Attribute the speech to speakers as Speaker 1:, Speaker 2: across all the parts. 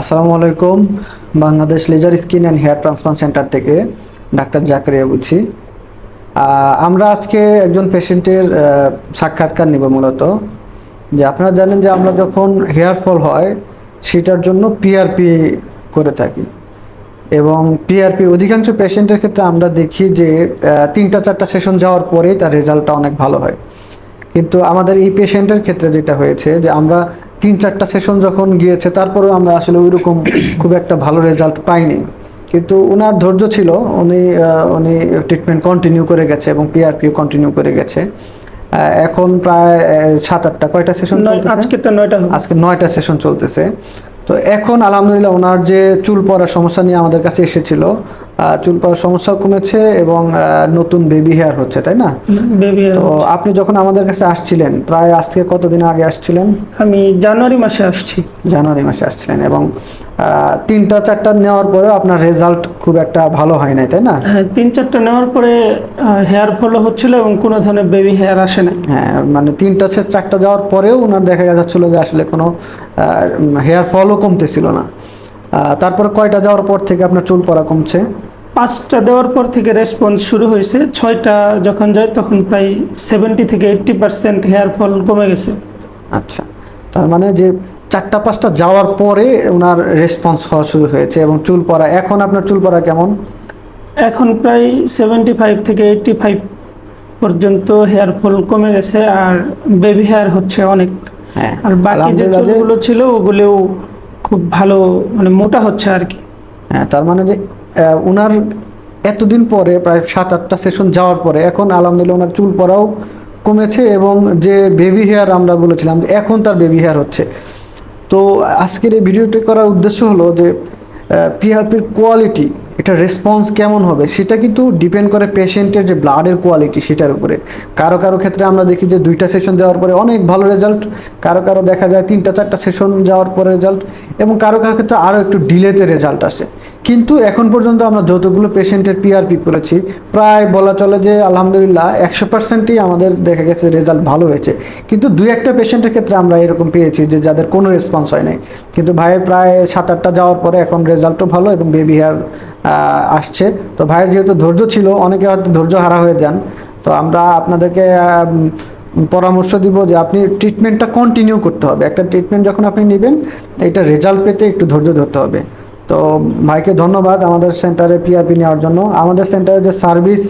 Speaker 1: আসসালামু আলাইকুম। Bangladesh laser skin and hair transplant centre থেকে ডাক্তার জাকারিয়া বলছি। আমরা আজকে একজন পেশেন্টের সাক্ষাৎকার নিব মূলত। যে আপনারা জানেন যে আমরা যখন হেয়ার ফল হয়, সেটার জন্য পিআরপি করে থাকি। এবং পিআরপি অধিকাংশ পেশেন্টের ক্ষেত্রে আমরা দেখি যে তিনটা চারটা সেশন যাওয়ার পরেই তার রেজাল্টটা অনেক ভালো হয়। কিন্তু আমাদের এই পেশেন্টের ক্ষেত্রে যেটা হয়েছে যে আমরা তিন চারটা সেশন যখন গিয়েছে তারপরেও আমরা আসলে ওইরকম খুব একটা ভালো রেজাল্ট পাইনি। কিন্তু ওনার ধৈর্য ছিল উনি উনি ট্রিটমেন্ট কন্টিনিউ করে গেছে এবং পিআরপিও কন্টিনিউ করে গেছে। এখন প্রায় সাত আটটা কয়টা সেশন
Speaker 2: আজকেরটা নয়টা
Speaker 1: আজকে নয়টা সেশন চলতেছে। তো এখন আলহামদুলিল্লাহ ওনার যে চুল পড়ার সমস্যা নিয়ে আমাদের কাছে এসেছিল চুল পড়ার সমস্যাও কমেছে এবং নতুন বেবি হেয়ার হচ্ছে তাই না?
Speaker 2: বেবি
Speaker 1: তো আপনি যখন আমাদের কাছে আসছিলেন প্রায় আজ থেকে কতদিন আগে আসছিলেন?
Speaker 2: আমি জানুয়ারি মাসে আসছি।
Speaker 1: জানুয়ারি মাসে আসছিলেন এবং তিনটা চারটা নেওয়ার পরেও আপনার রেজাল্ট খুব একটা ভালো হয় নাই তাই না?
Speaker 2: হ্যাঁ তিন চারটা নেওয়ার পরে হেয়ার ফলও হচ্ছিল এবং কোনো ধরনের বেবি হেয়ার আসে না
Speaker 1: হ্যাঁ মানে তিনটা চারটা যাওয়ার পরেও ওনার দেখা যাচ্ছিল যে আসলে কোনো হেয়ার ফলও কমতেছিল না। তারপরে কয়টা যাওয়ার পর থেকে আপনার চুল পড়া কমছে?
Speaker 2: পাঁচটা দেওয়ার পর থেকে রেসপন্স শুরু হয়েছে। ছয়টা যখন যায় তখন প্রায় সেভেন্টি থেকে এইট্টি পার্সেন্ট হেয়ার ফল কমে গেছে।
Speaker 1: আচ্ছা তার মানে যে চারটা পাঁচটা যাওয়ার পরে ওনার রেসপন্স হওয়া শুরু হয়েছে এবং চুল পড়া এখন আপনার চুল পড়া কেমন?
Speaker 2: এখন প্রায় সেভেন্টি ফাইভ থেকে এইট্টি ফাইভ পর্যন্ত হেয়ার ফল কমে গেছে আর বেবি হেয়ার হচ্ছে অনেক।
Speaker 1: হ্যাঁ
Speaker 2: আর বাকি যে চুলগুলো ছিল ওগুলোও খুব ভালো মানে মোটা হচ্ছে আর কি।
Speaker 1: তার মানে যে ওনার এতদিন পরে, প্রায় সাত, আটটা সেশন যাওয়ার পরে, এখন আলহামদুলিল্লাহ ওনার চুল পরাও কমেছে এবং যে বেবি হেয়ার আমরা বলেছিলাম এখন তার বেবি হেয়ার হচ্ছে। তো আজকের এই ভিডিওটি করার উদ্দেশ্য হলো যে পিআরপির কোয়ালিটি এটা রেসপন্স কেমন হবে সেটা কিন্তু ডিপেন্ড করে পেশেন্টের যে ব্লাডের কোয়ালিটি সেটার উপরে। কারও কারও ক্ষেত্রে আমরা দেখি যে দুইটা সেশন দেওয়ার পরে অনেক ভালো রেজাল্ট কারও কারও দেখা যায় তিনটা চারটা সেশন যাওয়ার পরে রেজাল্ট এবং কারও কারও ক্ষেত্রে আরও একটু ডিলেতে রেজাল্ট আসে। কিন্তু এখন পর্যন্ত আমরা যতগুলো পেশেন্টের পিআরপি করেছি, প্রায় বলা চলে যে আলহামদুলিল্লাহ একশো পার্সেন্টই আমাদের দেখা গেছে রেজাল্ট ভালো হয়েছে। কিন্তু দুই একটা পেশেন্টের ক্ষেত্রে আমরা এরকম পেয়েছি যে যাদের কোনো রেসপন্স হয় নাই। কিন্তু ভাইয়ের প্রায় সাত আটটা যাওয়ার পরে এখন রেজাল্টও ভালো এবং বেবি হেয়ার আসছে। তো ভাইয়ের যেহেতু ধৈর্য ছিল, অনেকে হয়তো ধৈর্য হারা হয়ে যান। তো আমরা আপনাদেরকে পরামর্শ দিব যে আপনি ট্রিটমেন্টটা কন্টিনিউ করতে হবে। একটা ট্রিটমেন্ট যখন আপনি নেবেন, এটা রেজাল্ট পেতে একটু ধৈর্য ধরতে হবে। তো ভাইকে ধন্যবাদ আমাদের সেন্টারে পিআরপি নেওয়ার জন্য। আমাদের সেন্টারে যে সার্ভিস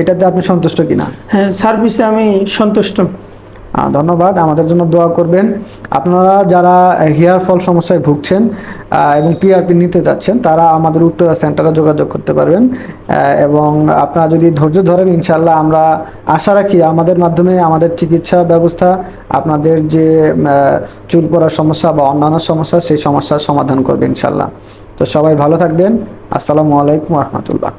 Speaker 1: এটাতে আপনি সন্তুষ্ট কিনা?
Speaker 2: হ্যাঁ সার্ভিসে আমি সন্তুষ্ট।
Speaker 1: ধন্যবাদ, আমাদের জন্য দোয়া করবেন। আপনারা যারা হেয়ার ফল সমস্যায় ভুগছেন এবং পিআরপি নিতে যাচ্ছেন তারা আমাদের উত্তরা সেন্টারে যোগাযোগ করতে পারবেন। এবং আপনারা যদি ধৈর্য ধরেন ইনশাল্লাহ আমরা আশা রাখি আমাদের মাধ্যমে আমাদের চিকিৎসা ব্যবস্থা, আপনাদের যে চুল পড়ার সমস্যা বা অন্যান্য সমস্যা, সেই সমস্যার সমাধান করবে ইনশাল্লাহ তো সবাই ভালো থাকবেন। আসসালামু আলাইকুম রহমতুল্লাহ।